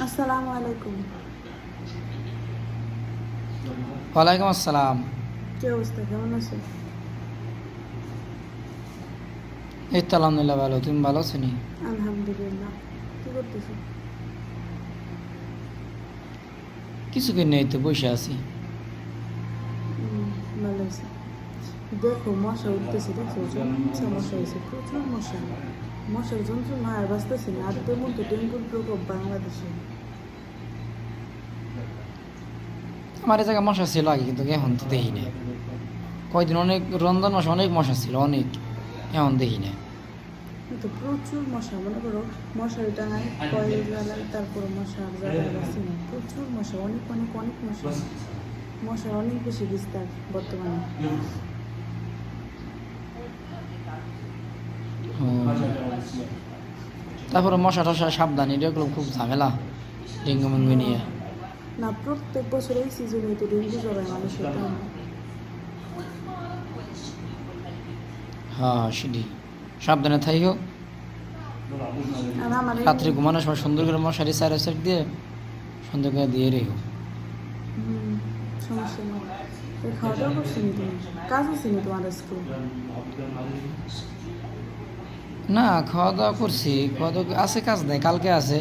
আসসালামু আলাইকুম। ওয়ালাইকুম আসসালাম। কি অবস্থা? কেমন আছো? এই তো আলহামদুলিল্লাহ ভালো। তুমি ভালো আছো নি? আলহামদুলিল্লাহ। কি করতেছো? কিছু কি নেই তো বসে আছি। ভালো আছে। দেখো মশা উঠতেছে জমছে মশা হয়েছে প্রচুর মশা। মশার যন্ত্রণা আর বাঁচতেছে না। আর তেমন তো ডেঙ্গুর প্রকোপ বাংলাদেশে। আমার এই জায়গায় মশা ছিল আগে কিন্তু এখন তো দেখি না কয়দিন অনেক রমজান মাসে অনেক মশা ছিল অনেক। এখন দেখি না তো প্রচুর মশা মনে করো মশারি টাঙায় কয়েল জ্বালায় তারপরে মশা জ্বালায় না প্রচুর মশা অনেক অনেক অনেক মশা। মশার অনেক বেশি বিস্তার বর্তমানে। তারপরে মশা টশা সাবধান এগুলো খুব ঝামেলা ডেঙ্গু মেঙ্গু নিয়ে। না প্রত্যেক বছর এই সিজনে তো ডেঙ্গু জড়ায় মানুষের? হ্যাঁ সেটি। সাবধানে থাইও। রাত্রে ঘুমানোর সময় সুন্দর করে মশারি সাইড সাইড দিয়ে সুন্দর করে দিয়ে রেখো। হুম, সমস্যা নেই। খাওয়া দাওয়া করছ কাজ আছে নি তোমার আজকে না খাওয়া দাওয়া করছি। খাওয়া দাওয়া আছে কাজ নেই কালকে আছে।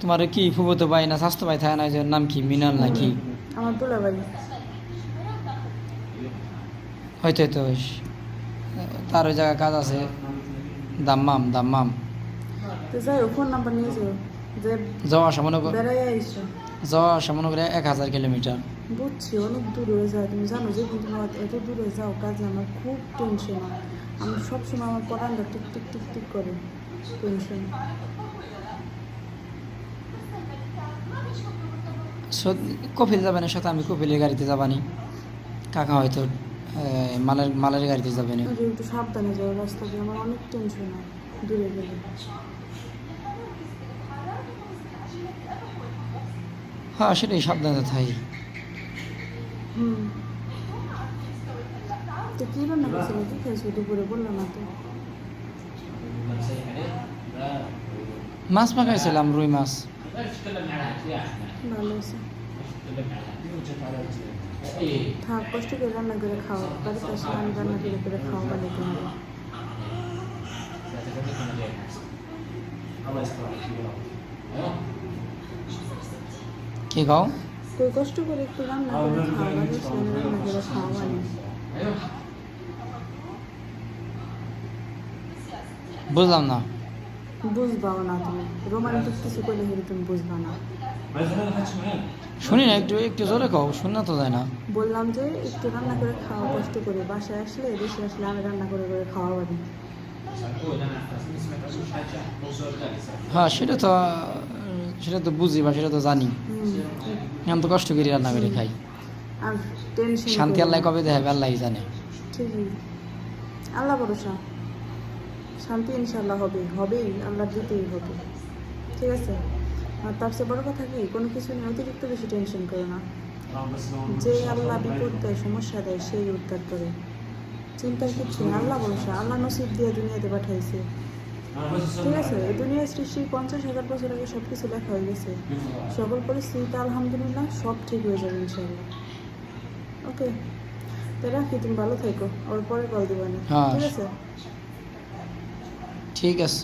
তোমার কি ফুবতো ভাই না স্বাস্থ্য ভাই থাকে না যে নাম কি? মিনাল নাকি আমার দুলাভাই হয়তো হয়তো তার ওই জায়গায় কাজ আছে। দাম্মাম দাম্মাম। তো হোক ফোন নাম্বার নিয়ে যাও। যে যাওয়া আসা মনে কর যাওয়া আসা মনে করে এক হাজার কিলোমিটার। বুঝছি অনেক দূর যায়। তুমি জানো যে কিন্তু এত দূরে যাও কাজে আমার খুব টেনশন আমি সবসময় আমার পড়ানটা টিক টিক টিক টিক করে টেনশন কপিল যাবে না সাথে আমি কপিলের গাড়িতে যাবানি। কাকা হয়তো মালের মালের গাড়িতে যাবে না। একটু সাবধানে যাও রাস্তা দিয়ে আমার অনেক টেনশন হয় দূরে গেলে। হ্যাঁ সেটাই সাবধানে থাই। হুম। তো কী রান্না করছিল? কি খেয়েছো দুপুরে বলল না তো? মাছ পাকাইছিলাম রুই মাছ। ভালো আছে। থাক কষ্ট করে রান্না করে খাও। আমি রান্না করে করে খাওয়া বানাতে হবে কি খাও কই কষ্ট করে একটু রান্না করে খাওয়া আমি রান্না করে খাওয়া বুঝলাম না। বুঝবাও না তুমি। রোমান্টিক কিছু করলে হেরে তুমি বুঝবা না। শুনি না একটু একটু জোরে খাও শুনে তো যায় না। বললাম যে একটু রান্না করে খাওয়া কষ্ট করে বাসায় আসলে দেশে আসলে আমি রান্না করে করে খাওয়া বানি। হ্যাঁ সেটা তো সেটা তো বুঝি বা সেটা তো জানি। আমি তো কষ্ট করি রান্না করে খাই। শান্তি আল্লাহ কবে দেখাবে আল্লাহ জানে। আল্লাহ ভরসা। শান্তি ইনশাল্লাহ হবে হবেই আল্লাহ দিতেই হবে। ঠিক আছে? আর তার চেয়ে বড় কথা কি কোনো কিছু নিয়ে অতিরিক্ত বেশি টেনশন করো না। যে আল্লাহ বিপদ দেয় সমস্যা দেয় সেই উদ্ধার করে। চিন্তার নেই আল্লাহ ভরসা আল্লাহ নসিব দিয়ে দুনিয়াতে পাঠাইছে। ঠিক আছে এই দুনিয়ার সৃষ্টি পঞ্চাশ হাজার বছর আগে সব কিছু লেখা হয়ে গেছে। সকল পরিস্থিতিতে আলহামদুলিল্লাহ সব ঠিক হয়ে যাবে ইনশাল্লাহ ওকে তো রাখি তুমি ভালো থেকো ওর পরে কল দিবানি হ্যাঁ। ঠিক আছে? ঠিক আছে।